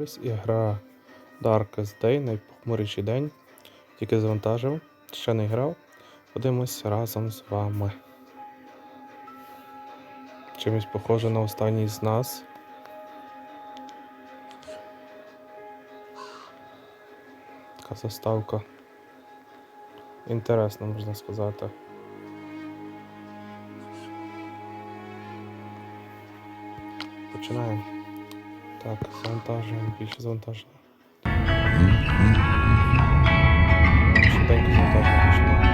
Ось і гра Darkest Day, найпохмуріший день. Тільки завантажив, ще не грав. Подивимось разом з вами. Чимось похоже на останній з нас. Така заставка. Інтересно, можна сказати. Починаємо. Так, завантажуємо, більше завантажено. Швиденько завантаження починаємо.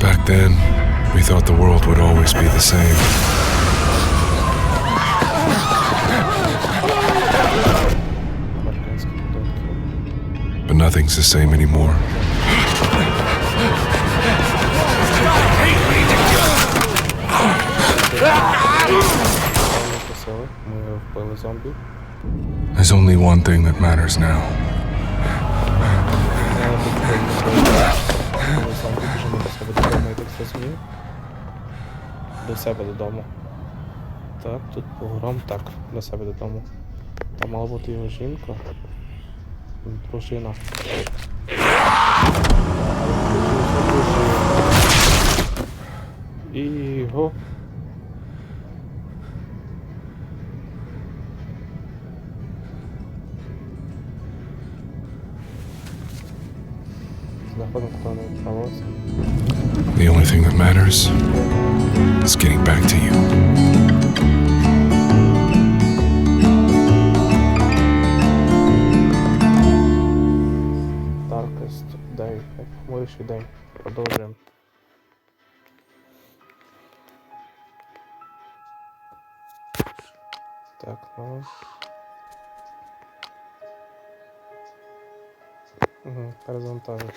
Back then, we thought the world would always be the same. Американські будинки. But nothing's the same anymore. There's only one thing that matters now. До себе додому, так. До себе додому. Так, тут погром, так, до себе додому. Там мала бути його жінка. Дружина. І його. The only thing that matters is getting back to you. Darkest Day, найпохмуріший день. Продовжуємо. Так, ну. Угу, перезавантажую.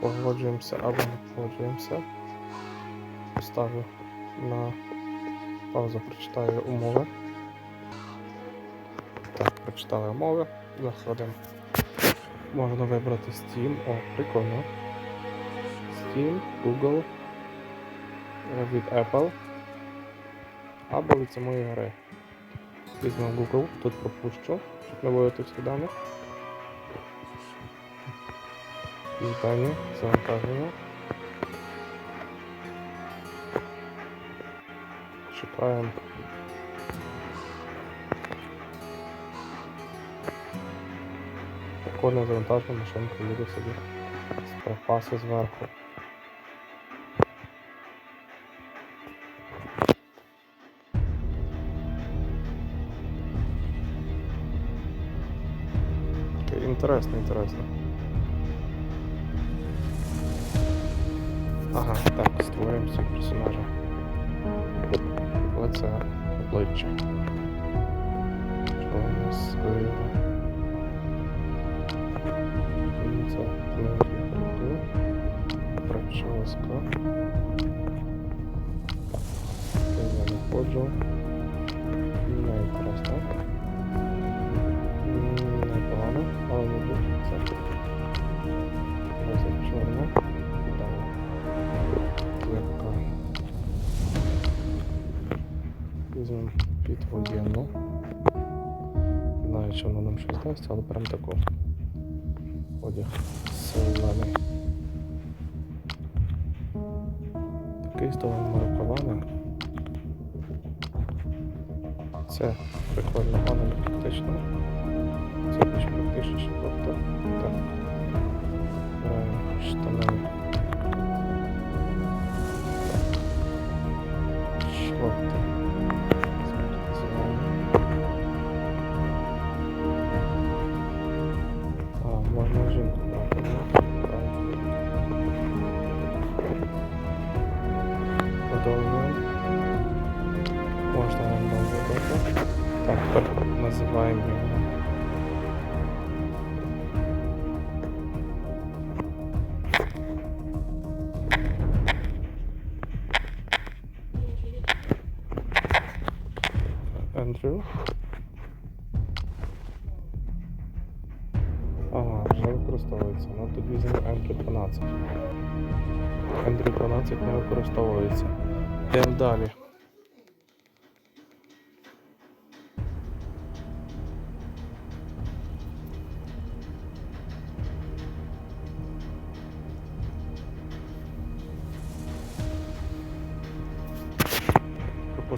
Погоджуємося або не погоджуємося. Поставлю на паузу, прочитаю умови. Так, прочитали умови. Заходимо. Можна вибрати Steam. О, прикольно. Steam, Google від Apple. Або від самої гри. Візьмемо Google, тут пропущу, щоб не виводити всіх даних. Вітання, завантаження. Чекаємо. Прикольно завантажена машинка їде собі. З припаси зверху. Інтересно, інтересно. Так, створюємо всіх персонажа. Лице, обличчя. Що у нас виявило? Це книги прийду. Прическа. Це я не чи щось але прям таку одяг зелений. Такий з довгими. Це прикольно, але не практично. Це більш практичніше, тобто так. Е, Штани. Шорти. Ендрю. Ага, вже використовується. Ну тут візьмемо М12. М12 не використовується. Йдемо далі.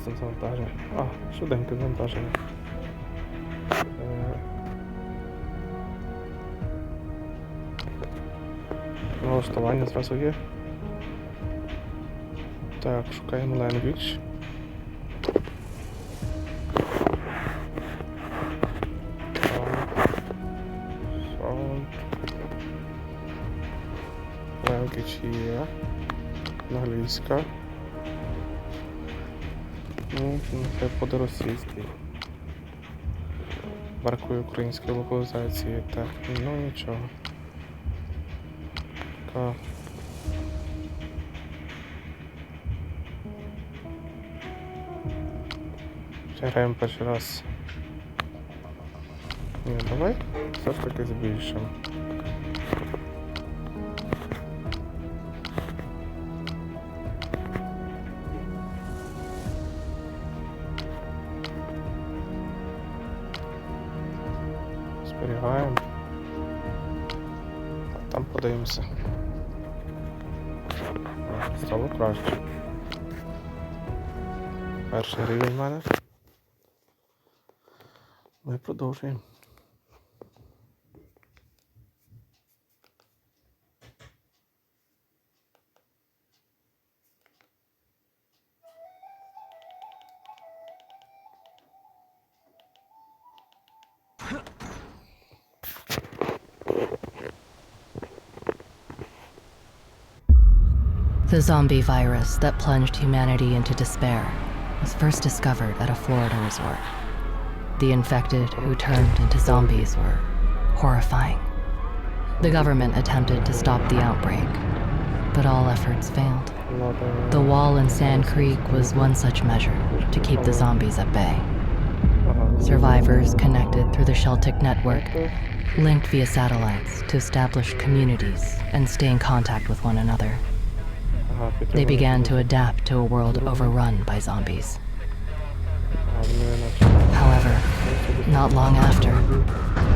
Пропустимо завантаження. А, швиденьке завантаження. Е, Налаштування зразу є. Так, шукаємо language. Language є. Англійська. Ну, нехай буде російський. Бракує української локалізації, так, ну нічого. Така. Граємо перший раз. Ні, давай все ж таки збільшимо. Краще. Перший рівень в мене. Ми продовжуємо. The zombie virus that plunged humanity into despair was first discovered at a Florida resort. The infected who turned into zombies were horrifying. The government attempted to stop the outbreak, but all efforts failed. The wall in Sand Creek was one such measure to keep the zombies at bay. Survivors connected through the Sheltic network, linked via satellites to establish communities and stay in contact with one another. They began to adapt to a world overrun by zombies. However, not long after,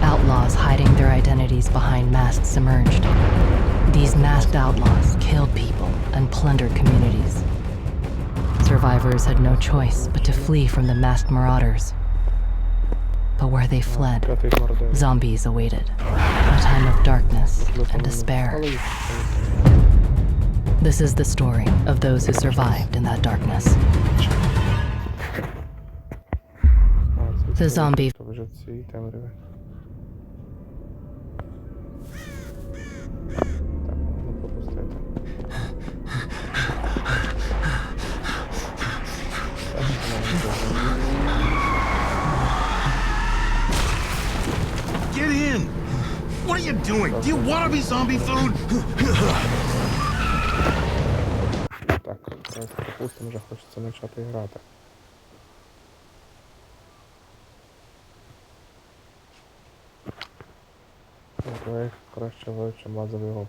outlaws hiding their identities behind masks emerged. These masked outlaws killed people and plundered communities. Survivors had no choice but to flee from the masked marauders. But where they fled, zombies awaited a time of darkness and despair. This is the story of those who survived in that darkness. The zombie. Get in! What are you doing? Do you want to be zombie food? Зараз пропустимо, вже хочеться почати грати. Давай краще вивчимо базовий урок.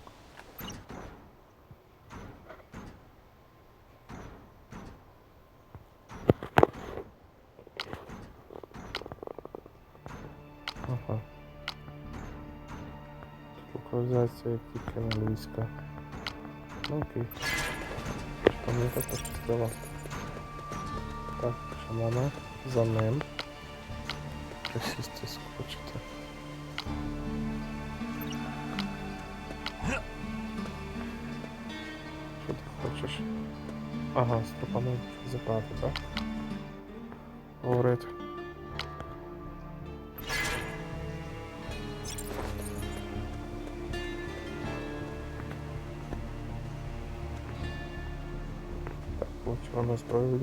Ага. Локалізація тільки англійська. Ну окей. Що мені так пощастило. Так, шамана за ним. Присісти скочити. Що ти хочеш? Ага, з пропоную забрати, так? Говорить. Получила зброю від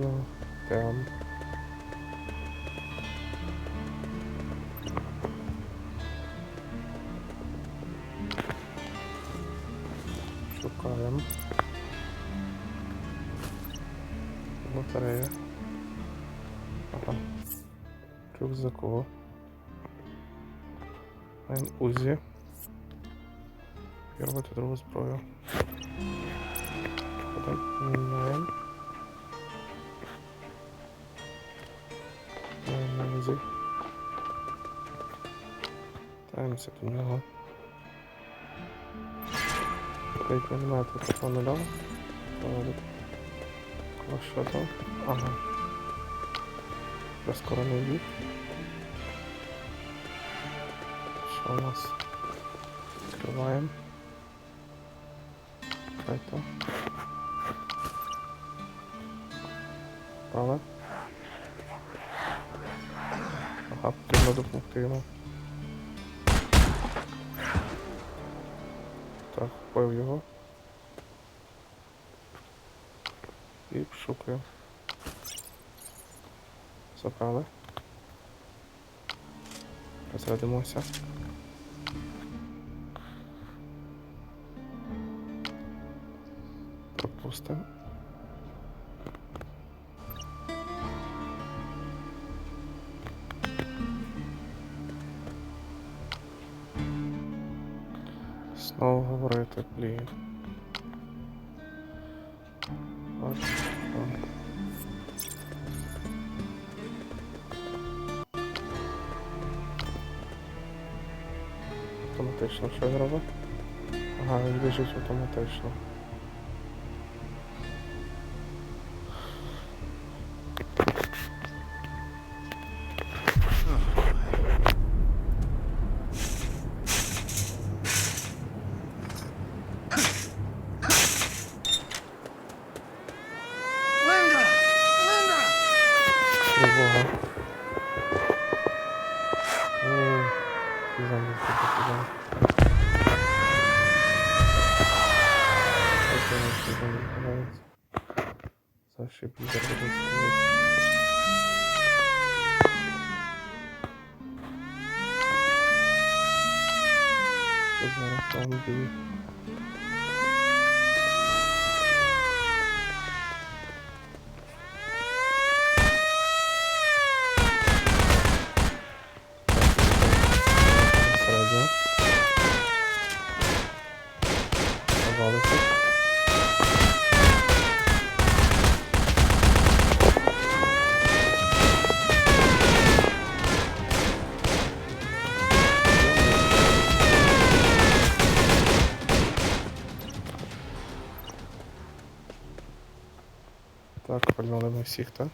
Такого не дав. Кого що там? Ага. Прискорений бік. Що у нас? Відкриваємо. Хай то. Ага, потрібно допомогти йому. Так, вбив його. І шукаю. Забрали. Розрядимося. Пропустимо. Знову говорити, блін. От, Автоматично що він робить? Ага, він біжить автоматично. Зашибіть, зараз буде стрілятися. Всіх, так?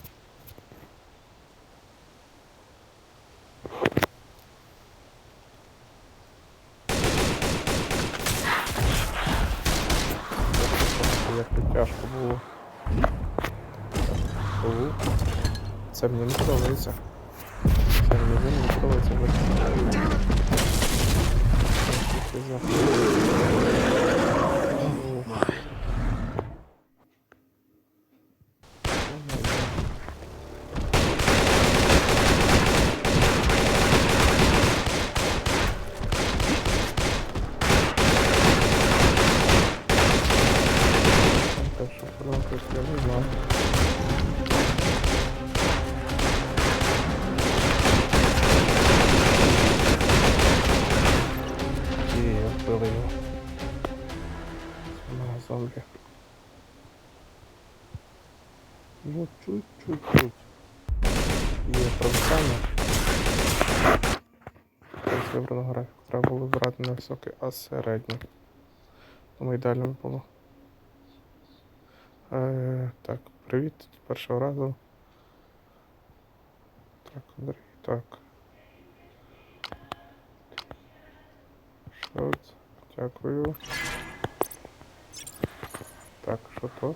Як тут тяжко було. Це мені не подобається. Це мені не подобається. Це за- Так його. На зомбі. Ну, чуть-чуть-чуть. Є провисання. Ось графіку. Треба було вибирати не високий, а середній. Тому ідеально було. Е, так, привіт першого разу. Так, Андрій, так. Це? Дякую. Так, що то?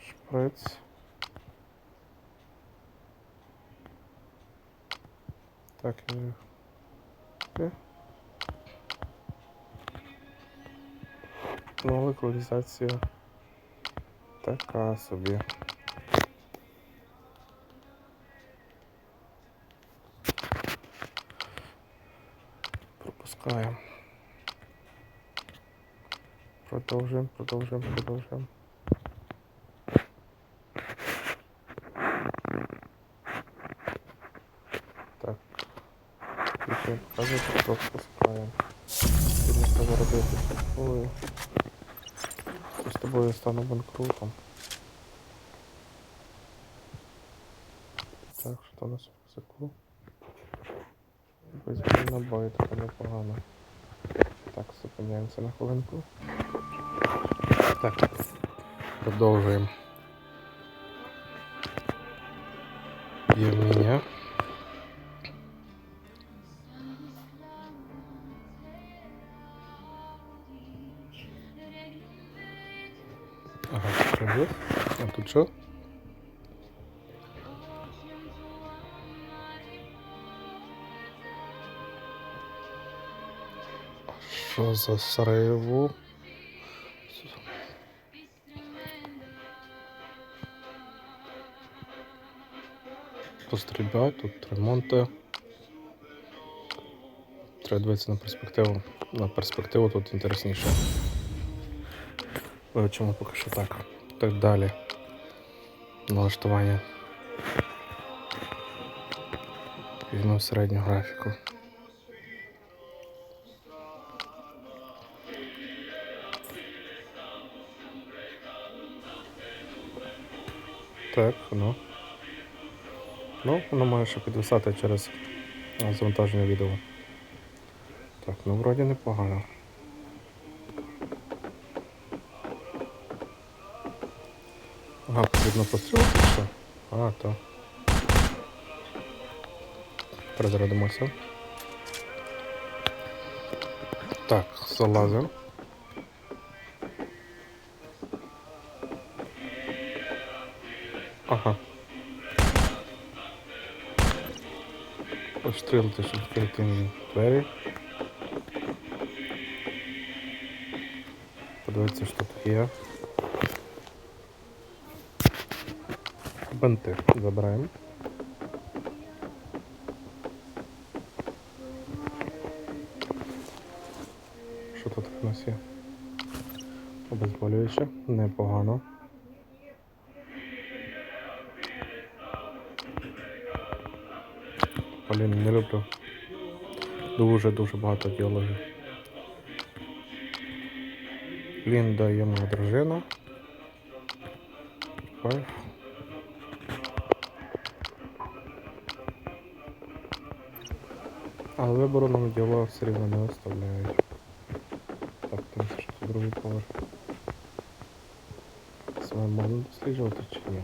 Шприц. Так, я. Е. Ну, локалізація така собі. Пропускаємо. Продовжуємо, продовжуємо, продовжуємо. Так. Показуйте, що спускаємо. Сьогодні треба робити з тобою. З тобою стану банкрутом. Так, що у нас в рюкзаку? Набої, така непогано. Так, зупиняємося на хвилинку. Так, продовжуємо. Є вміння. Ага, що? А тут що? За сриву? Постріляй, тут ремонти. Треба дивитися на перспективу. На перспективу тут інтересніше. Вивчимо поки що так. Так далі. Налаштування. Візьмемо середню графіку. Так, ну. Ну, воно має ще підвисати через завантаження відео. Так, ну вроді непогано. Ага, потрібно пострілити що? А, то. Перезарядимося. Так, залазимо. Ага. Пострілити, щоб відкрити двері. Подивитися, що тут є. Бенти забираємо. Що тут у нас є? Обезболююче, непогано. Блін, не люблю. Дуже-дуже багато діалогів. Він дає моя дружина. Файв. Але вибору нам діло все рівно не оставляють. Так, там що це другий поверх. Саме можна досліджувати чи ні?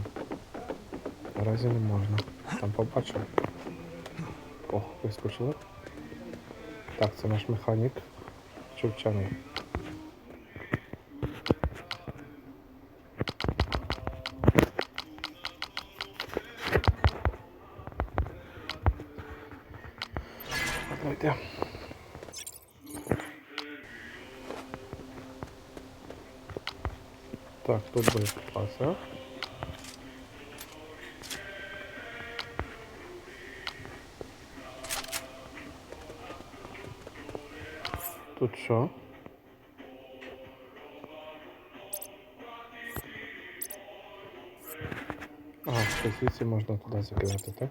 Наразі не можна. Там побачимо. О, вискочили. Так, це наш механік. Чи вчений? Давайте. Так, тут боєприпаси. Що? А, звідси можна туди закидати, так?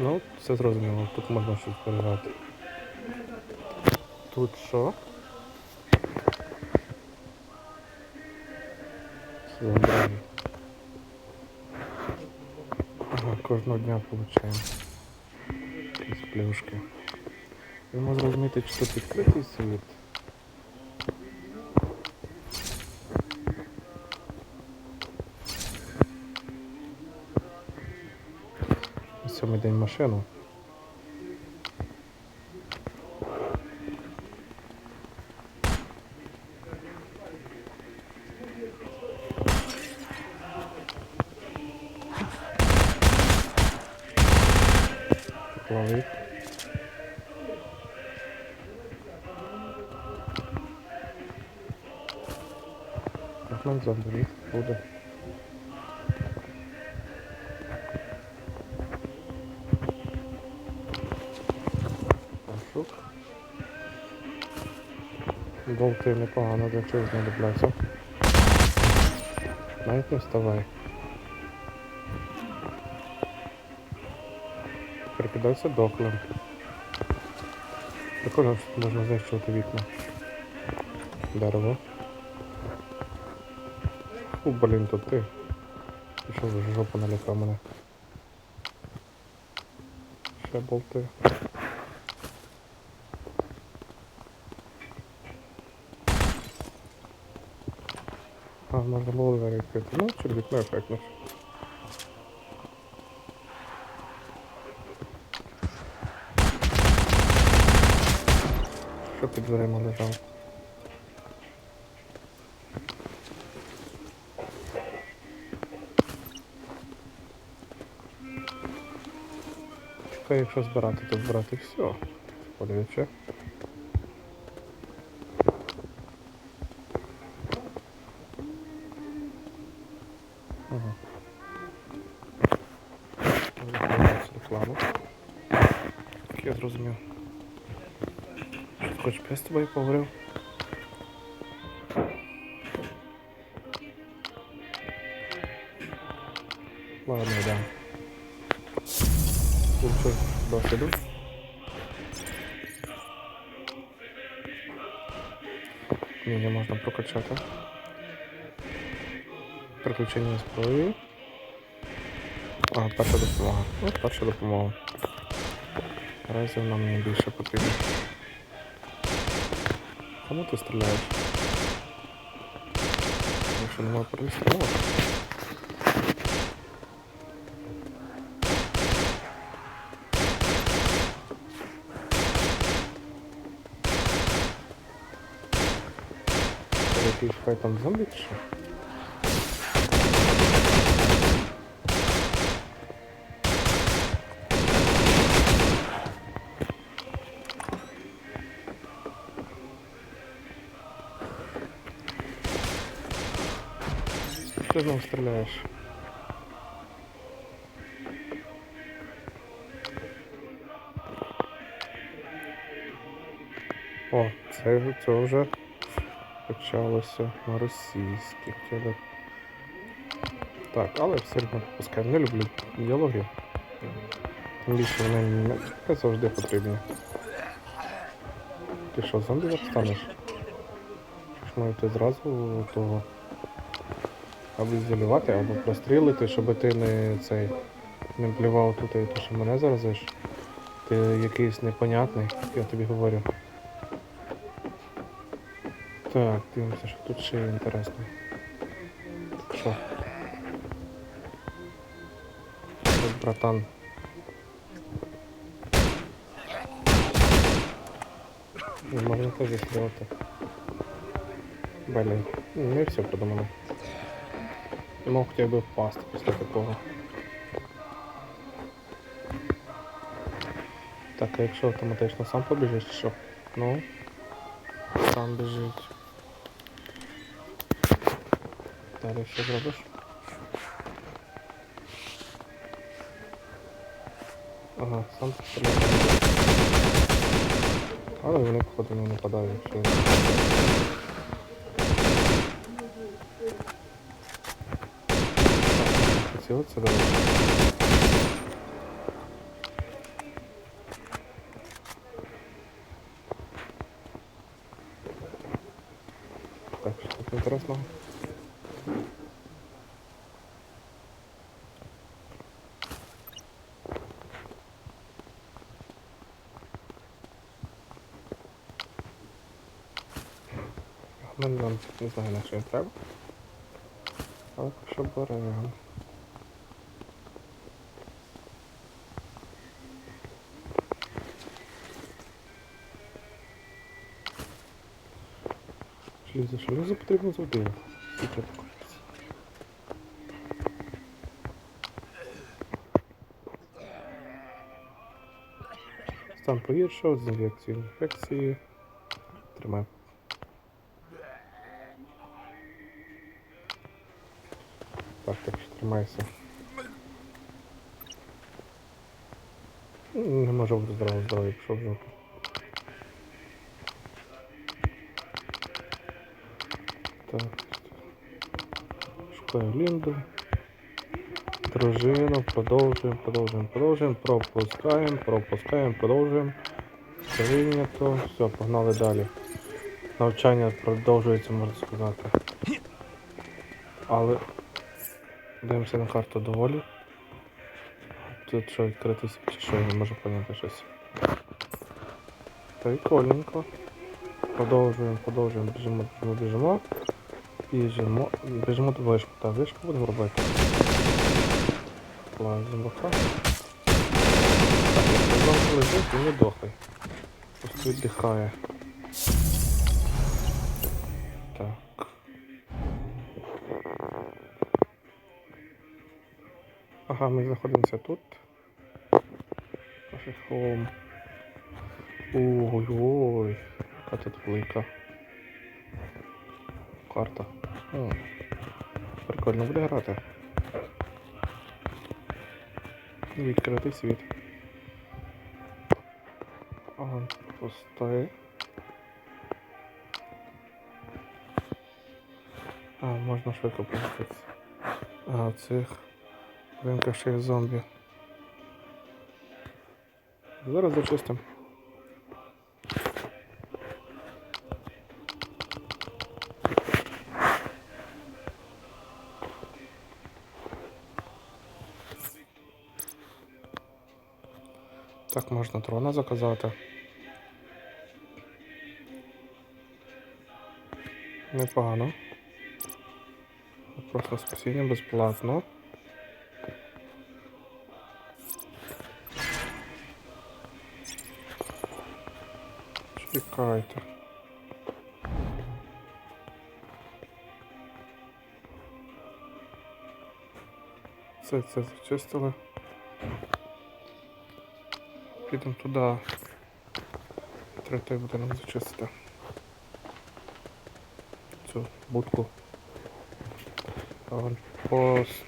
Ну, все зрозуміло, тут можна щось переграти. Тут що? Забрали. Ага, кожного дня получаємо. Якісь плюшки. Не можу зрозуміти, чи тут відкритий світ. Сьомий день машину. Так Нам заберіг буде. Пашук. Болти непогано для чого знадобляться. Навіть не вставай. Прикидайся дохлим. Що можна знищувати вікна. Дерево. Фу, блін, тут ти. Пішов в жопу налякав мене. Ще болти. А, можна було двері відкрити. Ну, через вікно ефектно. Що під дверима лежав? Чекаю, якщо збирати, то збирати все. Подивіться. Ладно, йдемо. Лучше досвіду. Міні можна прокачати. Приключення зброї. А, перша допомога. Ну, перша допомога. Разів нам не більше потрібно. Кому ти стріляєш? Якщо немає перестрілок. Це там зомбі чи що? Ти знову стріляєш. О, це, вже- це вже почалося на російських. Так, але все одно пускай не люблю діалоги. Більше вони не, завжди потрібні. Ти що, зомбі зараз станеш? Чи ж маю ти зразу того або ізолювати, або прострілити, щоб ти не цей не плював тут і то, що мене заразиш. Ти якийсь непонятний, я тобі говорю. Так, дивимося, що тут ще є інтересно. Так що? От, братан. Не можна теж застрілити. Блін, не все продумано. Не мог хотя бы впасти після такого. Так, а якщо автоматично сам побіжиш, що? Ну. Сам біжить. Далі що зробиш? Ага, сам стріляє. Але вони походу не нападають. Що... Цілиться далі. Так, що тут інтересного? Не знаю, на що їм треба. Але що беремо. Железо, железо потрібно покупці. Стан погіршав з інфекцією. Інфекції. Тримай. Так, так що тримайся. Не можу здорово, здоров'я, пішов жопу. Так. Шукаю Лінду. Дружину, продовжуємо, продовжуємо, продовжуємо, пропускаємо, пропускаємо, продовжуємо. Прийнято. Все, погнали далі. Навчання продовжується, можна сказати. Але дивимося на карту доволі. Тут що відкритися чи що, я не можу поняти щось. Прикольненько. Продовжуємо, продовжуємо, біжимо, біжимо, біжимо. Біжимо, біжимо до вишку. Так, вишку будемо робити. Лазимо так. Так, лежить, він не дохай. Просто віддихає. Так. Ага, ми знаходимося тут. Холм. Ой-ой, яка тут велика карта. О, прикольно буде грати. Відкритий світ. Ага, пустой. А, можна швидко поміститися. А, цих будинках ще є зомбі. Зараз зачистимо. Так можна дрона заказати. Непогано. Просто спасіння безплатно. Це це зачистили. Підемо туди. Треба той будинок зачистити. Цю будку. Аванпост.